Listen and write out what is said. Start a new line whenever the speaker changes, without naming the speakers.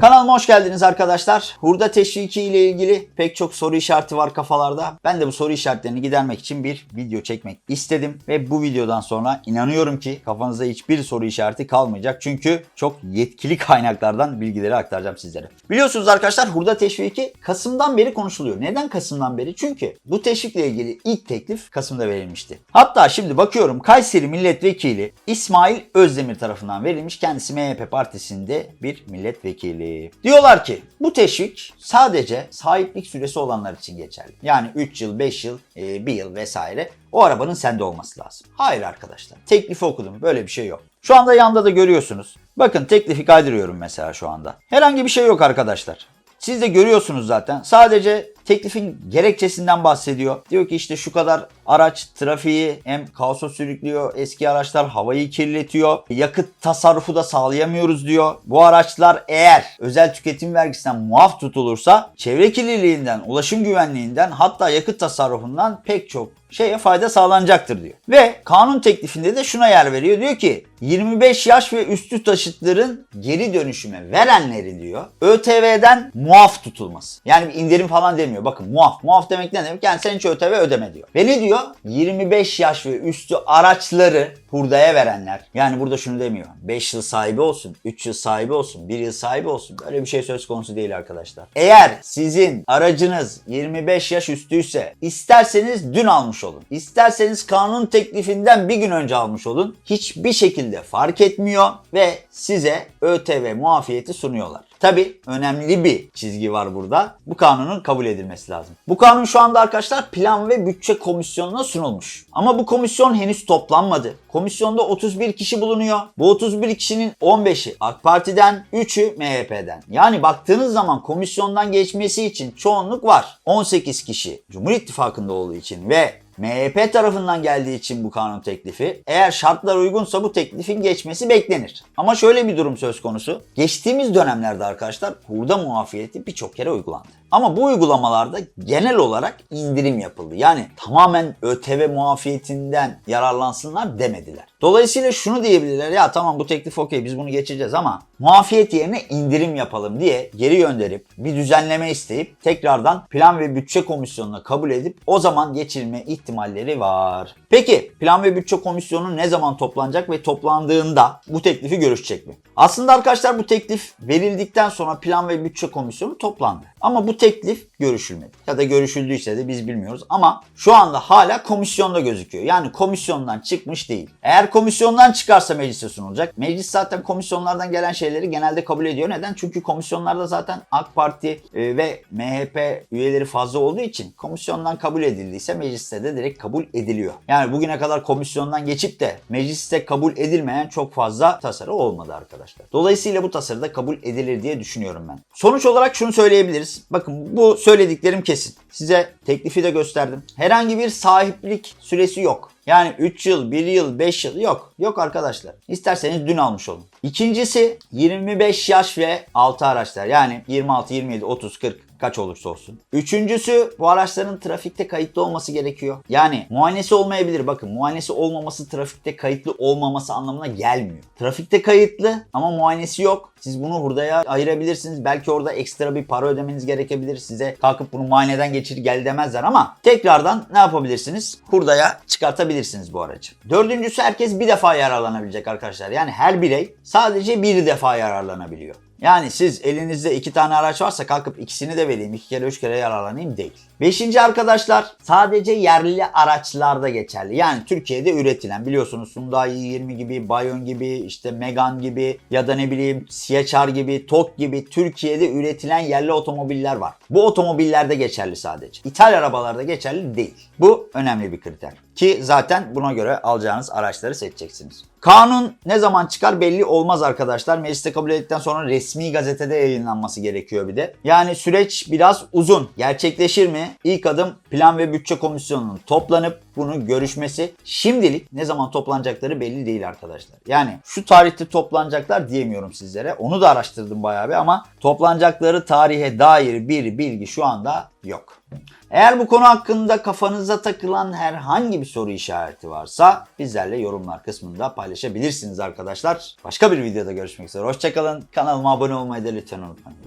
Kanalıma hoş geldiniz arkadaşlar. Hurda teşviki ile ilgili pek çok soru işareti var kafalarda. Ben de bu soru işaretlerini gidermek için bir video çekmek istedim. Ve bu videodan sonra inanıyorum ki kafanızda hiçbir soru işareti kalmayacak. Çünkü çok yetkili kaynaklardan bilgileri aktaracağım sizlere. Biliyorsunuz arkadaşlar hurda teşviki Kasım'dan beri konuşuluyor. Neden Kasım'dan beri? Çünkü bu teşvikle ilgili ilk teklif Kasım'da verilmişti. Hatta şimdi bakıyorum Kayseri Milletvekili İsmail Özdemir tarafından verilmiş. Kendisi MHP partisinde bir milletvekili. Diyorlar ki bu teşvik sadece sahiplik süresi olanlar için geçerli. Yani 3 yıl, 5 yıl, 1 yıl vesaire o arabanın sende olması lazım. Hayır arkadaşlar. Teklifi okudum. Böyle bir şey yok. Şu anda yanda da görüyorsunuz. Bakın teklifi kaydırıyorum mesela şu anda. Herhangi bir şey yok arkadaşlar. Siz de görüyorsunuz zaten. Sadece teklifin gerekçesinden bahsediyor. Diyor ki işte şu kadar araç trafiği hem kaosa sürüklüyor. Eski araçlar havayı kirletiyor. Yakıt tasarrufu da sağlayamıyoruz diyor. Bu araçlar eğer özel tüketim vergisinden muaf tutulursa çevre kirliliğinden, ulaşım güvenliğinden hatta yakıt tasarrufundan pek çok şeye fayda sağlanacaktır diyor. Ve kanun teklifinde de şuna yer veriyor. Diyor ki 25 yaş ve üstü taşıtların geri dönüşüme verenleri diyor ÖTV'den muaf tutulması. Yani bir indirim falan demiyor. Bakın muaf. Muaf demek ne demek? Yani sen hiç ÖTV ödeme diyor. Ve ne diyor? 25 yaş ve üstü araçları hurdaya verenler. Yani burada şunu demiyor. 5 yıl sahibi olsun, 3 yıl sahibi olsun, 1 yıl sahibi olsun. Böyle bir şey söz konusu değil arkadaşlar. Eğer sizin aracınız 25 yaş üstüyse isterseniz dün almış olun. İsterseniz kanun teklifinden bir gün önce almış olun. Hiçbir şekilde fark etmiyor ve size ÖTV muafiyeti sunuyorlar. Tabi önemli bir çizgi var burada. Bu kanunun kabul edilmesi lazım. Bu kanun şu anda arkadaşlar Plan ve Bütçe Komisyonu'na sunulmuş. Ama bu komisyon henüz toplanmadı. Komisyonda 31 kişi bulunuyor. Bu 31 kişinin 15'i AK Parti'den, 3'ü MHP'den. Yani baktığınız zaman komisyondan geçmesi için çoğunluk var. 18 kişi Cumhur İttifakı'nda olduğu için ve MHP tarafından geldiği için bu kanun teklifi eğer şartlar uygunsa bu teklifin geçmesi beklenir. Ama şöyle bir durum söz konusu. Geçtiğimiz dönemlerde arkadaşlar hurda muafiyeti birçok kere uygulandı. Ama bu uygulamalarda genel olarak indirim yapıldı. Yani tamamen ÖTV muafiyetinden yararlansınlar demediler. Dolayısıyla şunu diyebilirler ya tamam bu teklif okey biz bunu geçeceğiz ama muafiyet yerine indirim yapalım diye geri gönderip bir düzenleme isteyip tekrardan plan ve bütçe komisyonuna kabul edip o zaman geçirme ihtimalleri var. Peki plan ve bütçe komisyonu ne zaman toplanacak ve toplandığında bu teklifi görüşecek mi? Aslında arkadaşlar bu teklif verildikten sonra plan ve bütçe komisyonu toplandı. Ama bu teklif görüşülmedi. Ya da görüşüldüyse de biz bilmiyoruz ama şu anda hala komisyonda gözüküyor. Yani komisyondan çıkmış değil. Eğer komisyondan çıkarsa meclise sunulacak. Meclis zaten komisyonlardan gelen şeyleri genelde kabul ediyor. Neden? Çünkü komisyonlarda zaten AK Parti e, ve MHP üyeleri fazla olduğu için komisyondan kabul edildiyse mecliste de direkt kabul ediliyor. Yani bugüne kadar komisyondan geçip de mecliste kabul edilmeyen çok fazla tasarı olmadı arkadaşlar. Dolayısıyla bu tasarı da kabul edilir diye düşünüyorum ben. Sonuç olarak şunu söyleyebiliriz. Bakın bu söylediklerim kesin. Size teklifi de gösterdim. Herhangi bir sahiplik süresi yok. Yani 3 yıl, 1 yıl, 5 yıl yok. Yok arkadaşlar. İsterseniz dün almış olun. İkincisi 25 yaş ve altı araçlar. Yani 26, 27, 30, 40 kaç olursa olsun. Üçüncüsü bu araçların trafikte kayıtlı olması gerekiyor. Yani muayenesi olmayabilir. Bakın muayenesi olmaması trafikte kayıtlı olmaması anlamına gelmiyor. Trafikte kayıtlı ama muayenesi yok. Siz bunu hurdaya ayırabilirsiniz. Belki orada ekstra bir para ödemeniz gerekebilir. Size kalkıp bunu muayeneden geçir gel demezler ama tekrardan ne yapabilirsiniz? Hurdaya çıkartabilirsiniz bu aracı. Dördüncüsü herkes bir defa yararlanabilecek arkadaşlar. Yani her birey sadece bir defa yararlanabiliyor. Yani siz elinizde iki tane araç varsa kalkıp ikisini de vereyim, iki kere üç kere yararlanayım değil. Beşinci arkadaşlar sadece yerli araçlarda geçerli. Yani Türkiye'de üretilen biliyorsunuz Hyundai i20 gibi, Bayon gibi, işte Megane gibi ya da ne bileyim CHR gibi, TOK gibi Türkiye'de üretilen yerli otomobiller var. Bu otomobillerde geçerli sadece. İthal arabalarda geçerli değil. Bu önemli bir kriter. Ki zaten buna göre alacağınız araçları seçeceksiniz. Kanun ne zaman çıkar belli olmaz arkadaşlar. Mecliste kabul edildikten sonra resmi gazetede yayınlanması gerekiyor bir de. Yani süreç biraz uzun. Gerçekleşir mi? İlk adım Plan ve Bütçe Komisyonu'nun toplanıp bunu görüşmesi. Şimdilik ne zaman toplanacakları belli değil arkadaşlar. Yani şu tarihte toplanacaklar diyemiyorum sizlere. Onu da araştırdım bayağı bir ama toplanacakları tarihe dair bir bilgi şu anda yok. Eğer bu konu hakkında kafanıza takılan herhangi bir soru işareti varsa bizlerle yorumlar kısmında paylaşabilirsiniz arkadaşlar. Başka bir videoda görüşmek üzere. Hoşçakalın. Kanalıma abone olmayı da lütfen unutmayın.